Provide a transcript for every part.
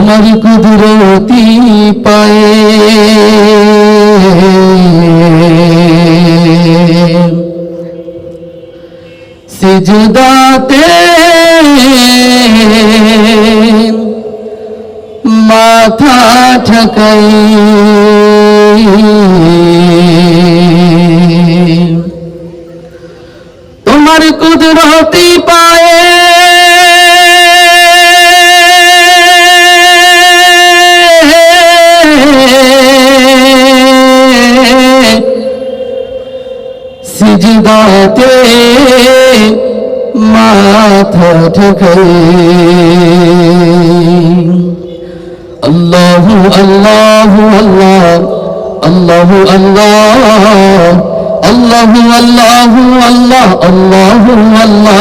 তোমার কুদরতি পায়ে। সিজদাতে মাথা ঠকাই। তোমার কুদরতি মাথা ঠকাই আল্লাহু আল্লাহু আল্লাহ আল্লাহু আল্লাহ, আল্লাহু আল্লাহু আল্লাহ আল্লাহু আল্লাহ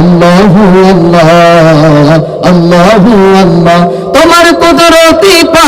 আল্লাহু আল্লাহ, আল্লাহু তোমার কুদরতি পায়ে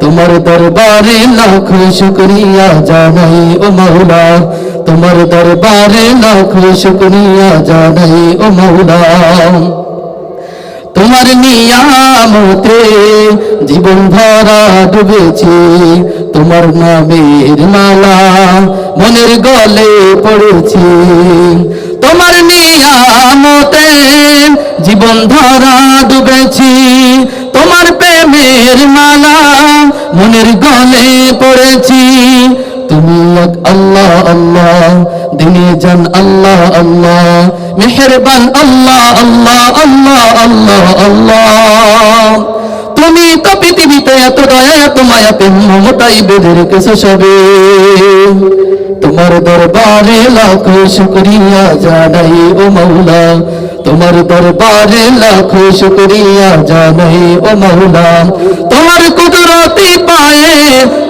তোমার দরবারে লাখ শুকরিয়া জানাই ও মৌলা তোমার দরবারে লাখ শুকরিয়া জানাই ও মৌলা তোমার নিয়ামতে জীবন ভরা ডুবেছে, তোমার নামের মালা মনের গলে পড়েছে। তোমার নিয়ামতে জীবন ধরা ডুবেছি মনের গলে পড়েছি। তুমি আল্লাহ আল্লাহ, দিনে জান আল্লাহ আল্লাহ আল্লাহ আল্লাহ আল্লাহ আল্লাহ আল্লাহ। তুমি তো পৃথিবীতে এত দয়া, এত মায়াতে মমতাই বেঁধে রেখেছো সবে। তোমার দরবারে লাখ শুক্রিয়া জানাই ও মৌলা তোমার দরবারে লাখ শুকরিয়া জানাই ও মৌলা তোমার কুদরতি পায়ে,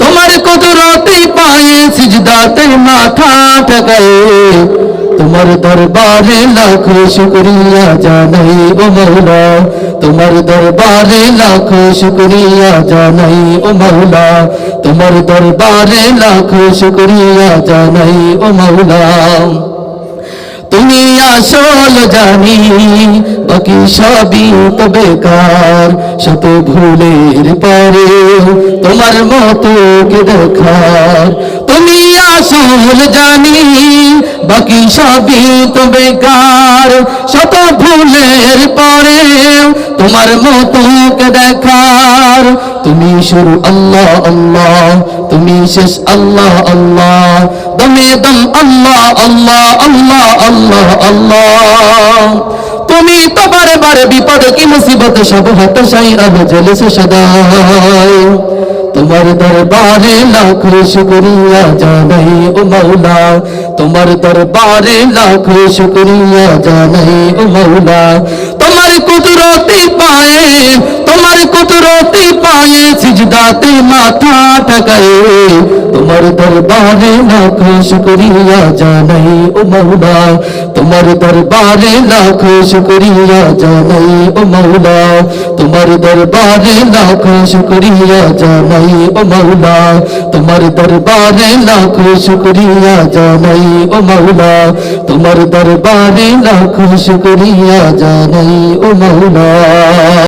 তোমার কুদরতি পায়ে সিজদাতে মাথা ঠকায়ে। তোমার দরবারে লাখ শুকরিয়া জানাই ও মৌলা তোমার দরবারে লাখ শুকরিয়া জানাই ও মৌলা তোমার দরবারে লাখ শুকরিয়া জানাই ও মৌলা তুমি আসল জানি, বাকি সবই তো বেকার শত ভুলের পরে তোমার মতো কে দেখার? তুমি আসল জানি, বাকি সবই তো বেকার শত ভুলের পরে তোমার মতো কে দেখার? তুমি শুরু আল্লাহ আল্লাহ, তুমি শেষ আল্লাহ আল্লাহ দমে দম আল্লাহ আল্লাহ আল্লাহ আল্লাহ আল্লাহ। তুমি তো বারে বারে বিপদে কি মুসিবত সব হতাশাই আলো জ্বলেছে সদাই। তোমার দরবারে লাখ শুকরিয়া জানাই ও মৌলা তোমার দরবারে লাখ শুকরিয়া জানাই ও মৌলা তোমার কুদরতি পায়ে, তোমার কুদরতি পায়ে সিজদাতে মাথা ঠকায়ে তোমার দরবারে লাখ শুকরিয়া জানাই ও মৌলা তোমার দরবারে লাখ শুকরিয়া জানাই ও মৌলা তোমার দরবারে লাখ শুকরিয়া জানাই ও মৌলা তোমার দরবারে লাখ শুকরিয়া জানাই ও মৌলা তোমার দরবারে লাখ শুকরিয়া জানাই ও মৌলা